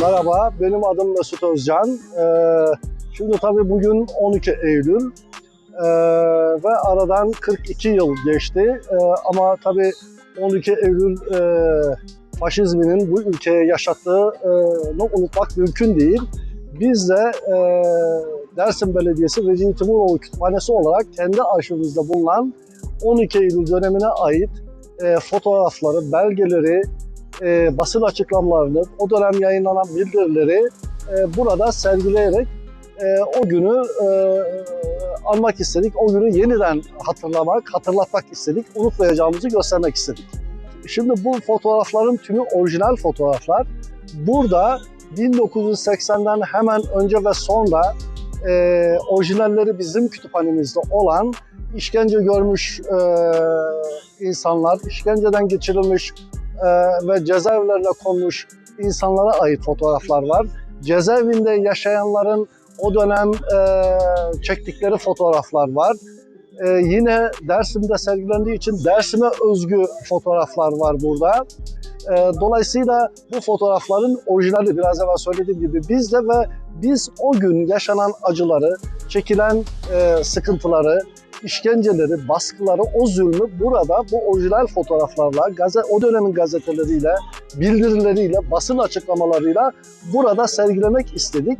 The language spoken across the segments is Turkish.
Merhaba, benim adım Mesut Özcan. Ee, şimdi tabii bugün 12 Eylül Ee, ve aradan 42 yıl geçti. Ee, ama tabii 12 Eylül e, faşizminin bu ülkeye yaşattığını unutmak mümkün değil. Biz de e, Dersim Belediyesi Recep Timuroğlu Kütüphanesi olarak kendi arşivimizde bulunan 12 Eylül dönemine ait e, fotoğrafları, belgeleri, e, basın açıklamalarını, o dönem yayınlanan bildirileri e, burada sergileyerek e, o günü e, anmak istedik. O günü yeniden hatırlamak, hatırlatmak istedik. Unutmayacağımızı göstermek istedik. Şimdi bu fotoğrafların tümü orijinal fotoğraflar. Burada 1980'den hemen önce ve sonra e, orijinalleri bizim kütüphanemizde olan işkence görmüş e, insanlar, işkenceden geçirilmiş ve cezaevlerine konmuş insanlara ait fotoğraflar var. Cezaevinde yaşayanların o dönem e, çektikleri fotoğraflar var. E, yine Dersim'de sergilendiği için Dersim'e özgü fotoğraflar var burada. E, dolayısıyla bu fotoğrafların orijinali biraz evvel söylediğim gibi bizde ve biz o gün yaşanan acıları, çekilen e, sıkıntıları, işkenceleri, baskıları, o zulmü burada bu orijinal fotoğraflarla, o dönemin gazeteleriyle, bildirileriyle, basın açıklamalarıyla burada sergilemek istedik.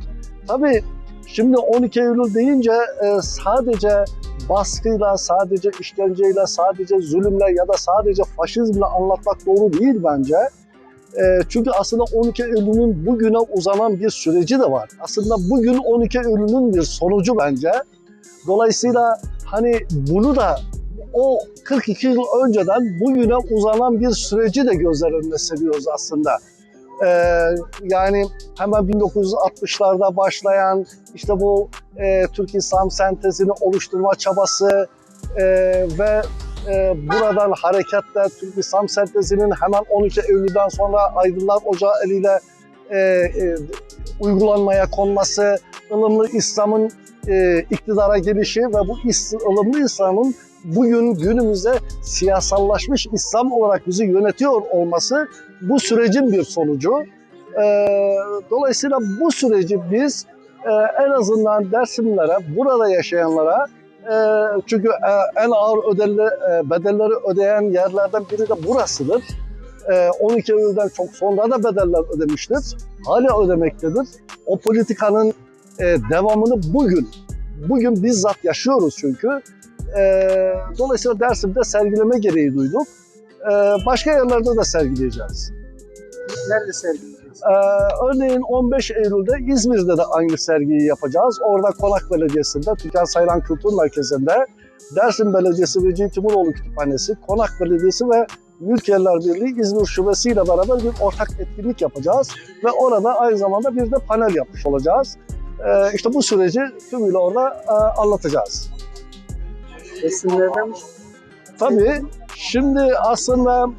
Tabii şimdi 12 Eylül deyince e, sadece baskıyla, sadece işkenceyle, sadece zulümle ya da sadece faşizmle anlatmak doğru değil bence. E, çünkü aslında 12 Eylül'ün bugüne uzanan bir süreci de var. Aslında bugün 12 Eylül'ün bir sonucu bence. Dolayısıyla hani bunu da o 42 yıl önceden bugüne uzanan bir süreci de gözler önüne seriyoruz aslında. Ee, yani hemen 1960'larda başlayan işte bu e, Türk İslam sentezini oluşturma çabası e, ve e, buradan hareketle Türk İslam sentezinin hemen 12 Eylül'den sonra Aydınlar Ocağı eliyle e, e, uygulanmaya konması, ılımlı İslam'ın e, iktidara gelişi ve bu ılımlı İslam'ın bugün günümüzde siyasallaşmış İslam olarak bizi yönetiyor olması bu sürecin bir sonucu. E, dolayısıyla bu süreci biz e, en azından Dersimlilere, burada yaşayanlara e, çünkü en ağır ödelle, e, bedelleri ödeyen yerlerden biri de burasıdır. E, 12 Eylül'den çok sonra da bedeller ödemiştir. Hala ödemektedir. O politikanın e, devamını bugün, bugün bizzat yaşıyoruz çünkü. E, dolayısıyla Dersim'de sergileme gereği duyduk. E, başka yerlerde de sergileyeceğiz. Nerede sergileyeceğiz? Örneğin 15 Eylül'de İzmir'de de aynı sergiyi yapacağız. Orada Konak Belediyesi'nde, Türkan Saylan Kültür Merkezi'nde, Dersim Belediyesi ve Cin Timuroğlu Kütüphanesi, Konak Belediyesi ve Mülkiyerler Birliği İzmir Şubesi ile beraber bir ortak etkinlik yapacağız. Ve orada aynı zamanda bir de panel yapmış olacağız. Ee, işte bu süreci tümüyle orada e, anlatacağız. Resimlerden? Tabii şimdi aslında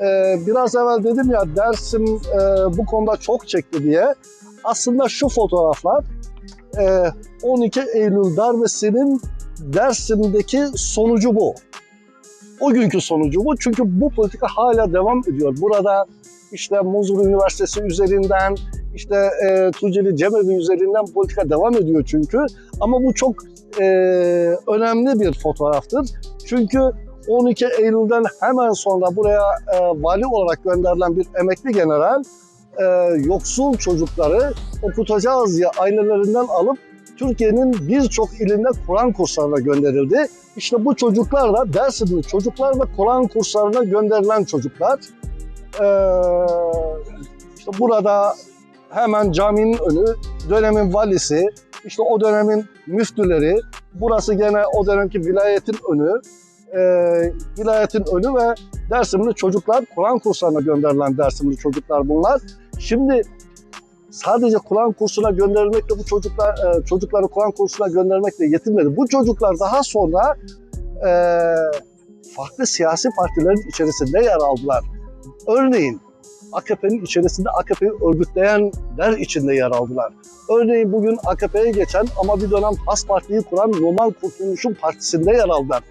e, biraz evvel dedim ya Dersim e, bu konuda çok çekti diye. Aslında şu fotoğraflar e, 12 Eylül darbesinin Dersim'deki sonucu bu. O günkü sonucu bu. Çünkü bu politika hala devam ediyor. Burada işte Muzur Üniversitesi üzerinden, işte e, Tunceli Cemevi üzerinden politika devam ediyor çünkü. Ama bu çok e, önemli bir fotoğraftır. Çünkü 12 Eylül'den hemen sonra buraya e, vali olarak gönderilen bir emekli general e, yoksul çocukları okutacağız diye ailelerinden alıp Türkiye'nin birçok ilinde Kur'an kurslarına gönderildi. İşte bu çocuklar da Dersimli çocuklar ve Kur'an kurslarına gönderilen çocuklar. E, işte burada hemen caminin önü, dönemin valisi, işte o dönemin müftüleri, burası gene o dönemki vilayetin önü, e, vilayetin önü ve Dersimli çocuklar Kur'an kurslarına gönderilen Dersimli çocuklar bunlar. Şimdi sadece Kur'an kursuna gönderilmekle bu çocuklar e, çocukları Kur'an kursuna göndermekle yetinmedi. Bu çocuklar daha sonra e, farklı siyasi partilerin içerisinde yer aldılar. Örneğin AKP'nin içerisinde AKP'yi örgütleyenler içinde yer aldılar. Örneğin bugün AKP'ye geçen ama bir dönem HAS Parti'yi kuran Roman Kurtuluş'un partisinde yer aldılar.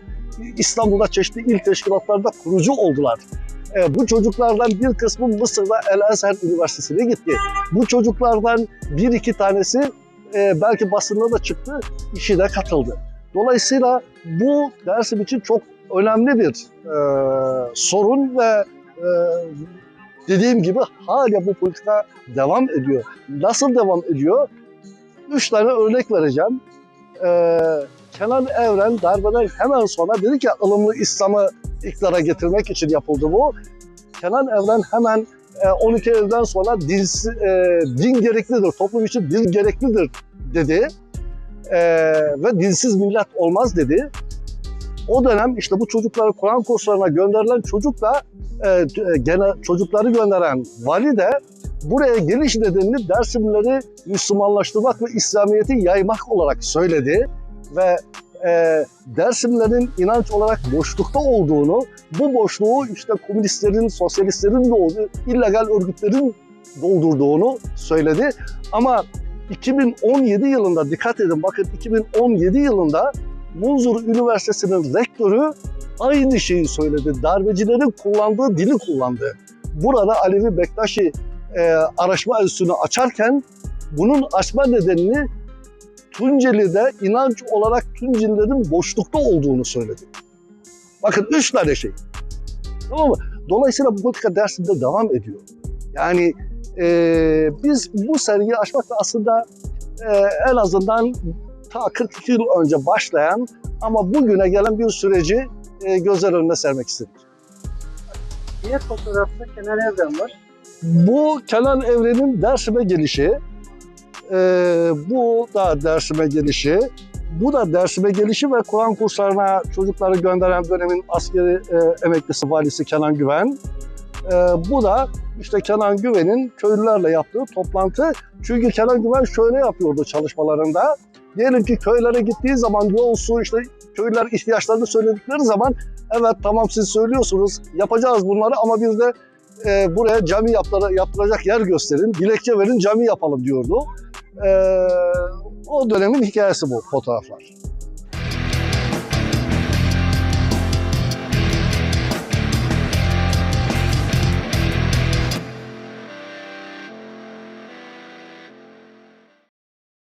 İstanbul'da çeşitli il teşkilatlarda kurucu oldular. E, bu çocuklardan bir kısmı Mısır'da El Azhar Üniversitesi'ne gitti. Bu çocuklardan bir iki tanesi e, belki basında da çıktı, işine katıldı. Dolayısıyla bu dersim için çok önemli bir e, sorun ve e, dediğim gibi hala bu politika devam ediyor. Nasıl devam ediyor? Üç tane örnek vereceğim. Ee, Kenan Evren darbeden hemen sonra dedi ki ılımlı İslam'ı iktidara getirmek için yapıldı bu. Kenan Evren hemen e, 12 Eylül'den sonra dinsi, e, din gereklidir, toplum için din gereklidir dedi. E, ve dinsiz millet olmaz dedi. O dönem işte bu çocukları Kur'an kurslarına gönderilen çocuk da e, gene çocukları gönderen vali de buraya geliş nedenini Dersimleri Müslümanlaştırmak ve İslamiyet'i yaymak olarak söyledi ve e, Dersimlerin inanç olarak boşlukta olduğunu, bu boşluğu işte komünistlerin, sosyalistlerin de illegal örgütlerin doldurduğunu söyledi. Ama 2017 yılında dikkat edin bakın 2017 yılında Munzur Üniversitesi'nin rektörü aynı şeyi söyledi. Darbecilerin kullandığı dili kullandı. Burada Alevi Bektaşi e, araştırma enstitüsünü açarken bunun açma nedenini Tunceli'de inanç olarak Tuncelilerin boşlukta olduğunu söyledi. Bakın üç tane şey. Tamam mı? Dolayısıyla bu politika dersinde devam ediyor. Yani e, biz bu sergiyi açmakla aslında e, en azından ta 42 yıl önce başlayan ama bugüne gelen bir süreci e, gözler önüne sermek istedik. Diğer fotoğrafta Kenan Evren var. Bu Kenan Evren'in Dersim'e gelişi. Ee, bu da Dersim'e gelişi. Bu da Dersim'e gelişi ve Kur'an kurslarına çocukları gönderen dönemin askeri e, emeklisi valisi Kenan Güven. Ee, bu da işte Kenan Güven'in köylülerle yaptığı toplantı. Çünkü Kenan Güven şöyle yapıyordu çalışmalarında. Diyelim ki köylere gittiği zaman yol, su, işte köylüler ihtiyaçlarını söyledikleri zaman evet tamam siz söylüyorsunuz yapacağız bunları ama bir de e, buraya cami yaptıra, yaptıracak yer gösterin, dilekçe verin cami yapalım diyordu. E, o dönemin hikayesi bu fotoğraflar.